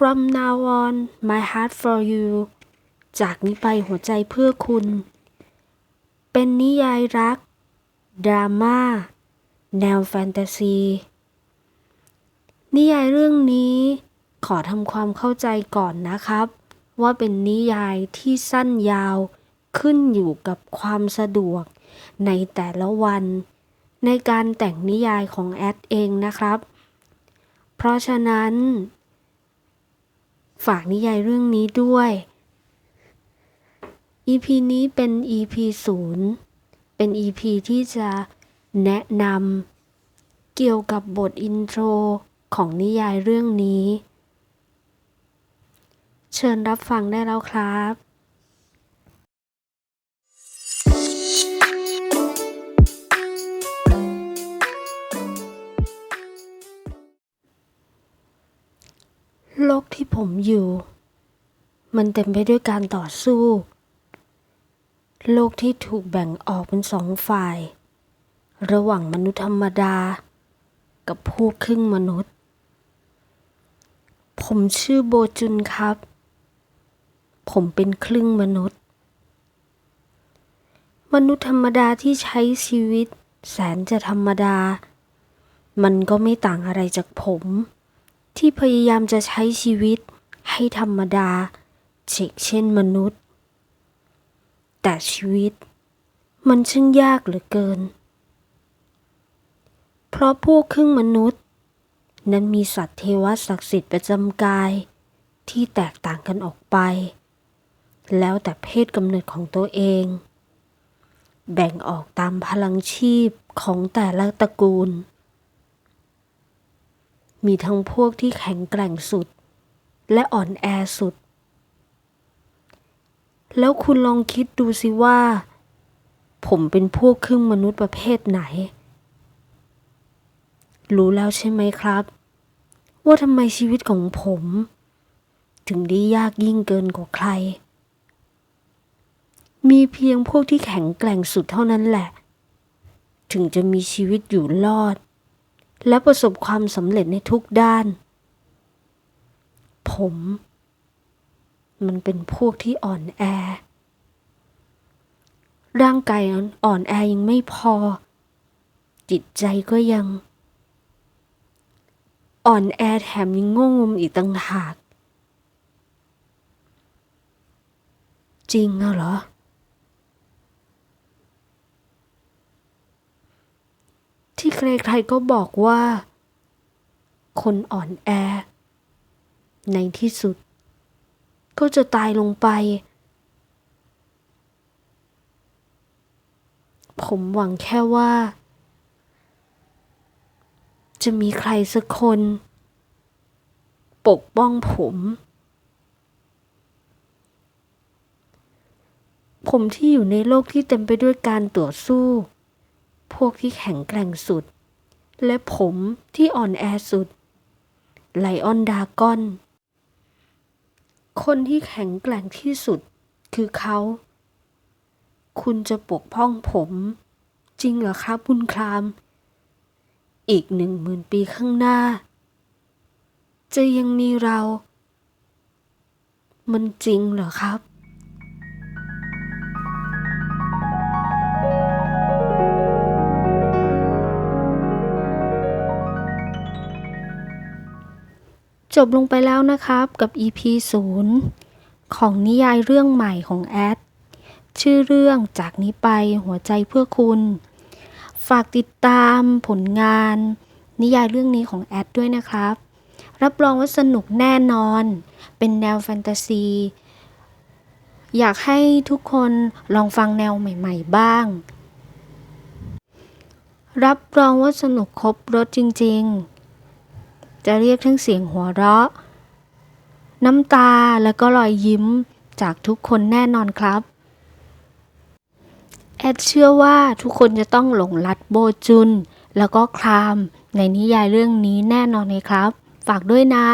From now on my heart for you จากนี้ไปหัวใจเพื่อคุณ เป็นนิยายรัก ดราม่า แนวแฟนตาซี นิยายเรื่องนี้ขอทำความเข้าใจก่อนนะครับ ว่าเป็นนิยายที่สั้นยาวขึ้นอยู่กับความสะดวก ในแต่ละวัน ในการแต่งนิยายของแอดเองนะครับ เพราะฉะนั้น ฝากนิยายเรื่องนี้ด้วย EP นี้เป็น EP 0เป็น EP ที่จะแนะนำเกี่ยวกับบทอินโทรของนิยายเรื่องนี้ เชิญรับฟังได้แล้วครับ โลกที่ผมอยู่ มันเต็มไปด้วยการต่อสู้ โลกที่ถูกแบ่งออกเป็นสองฝ่าย ระหว่างมนุษย์ธรรมดา กับพวกครึ่งมนุษย์ ผมชื่อโบจุนครับ ผมเป็นครึ่งมนุษย์ มนุษย์ธรรมดาที่ใช้ชีวิต แสนจะธรรมดา มันก็ไม่ต่างอะไรจากผม ที่พยายามจะใช้ชีวิตให้ธรรมดาเช่นเช่นมนุษย์ แต่ชีวิตมันช่างยากเหลือเกิน เพราะพวกครึ่งมนุษย์ นั้นมีสัตว์เทวศักดิ์สิทธิ์ประจำกายที่แตกต่างกันออกไป แล้วแต่เพศกำเนิดของตัวเอง แบ่งออกตามพลังชีพของแต่ละตระกูล มีทั้งพวกที่แข็งแกร่งสุด และอ่อนแอสุด แล้วคุณลองคิดดูสิว่า ผมเป็นพวกครึ่งมนุษย์ประเภทไหน รู้แล้วใช่ไหมครับ ว่าทำไมชีวิตของผม ถึงได้ยากยิ่งเกินกว่าใคร มีเพียงพวกที่แข็งแกร่งสุดเท่านั้นแหละ ถึงจะมีชีวิตอยู่รอด และประสบความสำเร็จในทุกด้าน ผม มันเป็นพวกที่อ่อนแอ ร่างกายอ่อนแอยังไม่พอ จิตใจก็ยัง อ่อนแอแถมยังโง่งมอีกต่างหาก จริงเหรอ ที่ ใครๆก็บอกว่า คนอ่อนแอ ในที่สุด ก็จะตายลงไป ผมหวังแค่ว่า จะมีใครสักคน ปกป้องผม ผมที่อยู่ในโลกที่เต็มไปด้วยการต่อสู้ พวกที่แข็งแกร่งสุด และผมที่อ่อนแอสุด ไลออนดากอน คนที่แข็งแกร่งที่สุดคือเขา คุณจะปกป้องผม จริงเหรอครับบุญคราม อีกหนึ่งหมื่นปีข้างหน้า จะยังมีเรา มันจริงเหรอครับ จบลงไปแล้วนะครับกับ EP 0 ของนิยายเรื่องใหม่ของแอด ชื่อเรื่องจากนี้ไปหัวใจเพื่อคุณ ฝากติดตามผลงาน นิยายเรื่องนี้ของแอดด้วยนะครับ รับรองว่าสนุกแน่นอน เป็นแนวแฟนตาซี อยากให้ทุกคนลองฟังแนวใหม่ ๆ บ้าง รับรองว่าสนุกครบรถจริง ๆ จะเรียกทั้งเสียงหัวเราะ น้ำตาและก็รอยยิ้มจากทุกคนแน่นอนครับ แอดเชื่อว่าทุกคนจะต้องหลงรักโบจุน แล้วก็ครามในนิยายเรื่องนี้แน่นอนเลยครับ ฝากด้วยนะ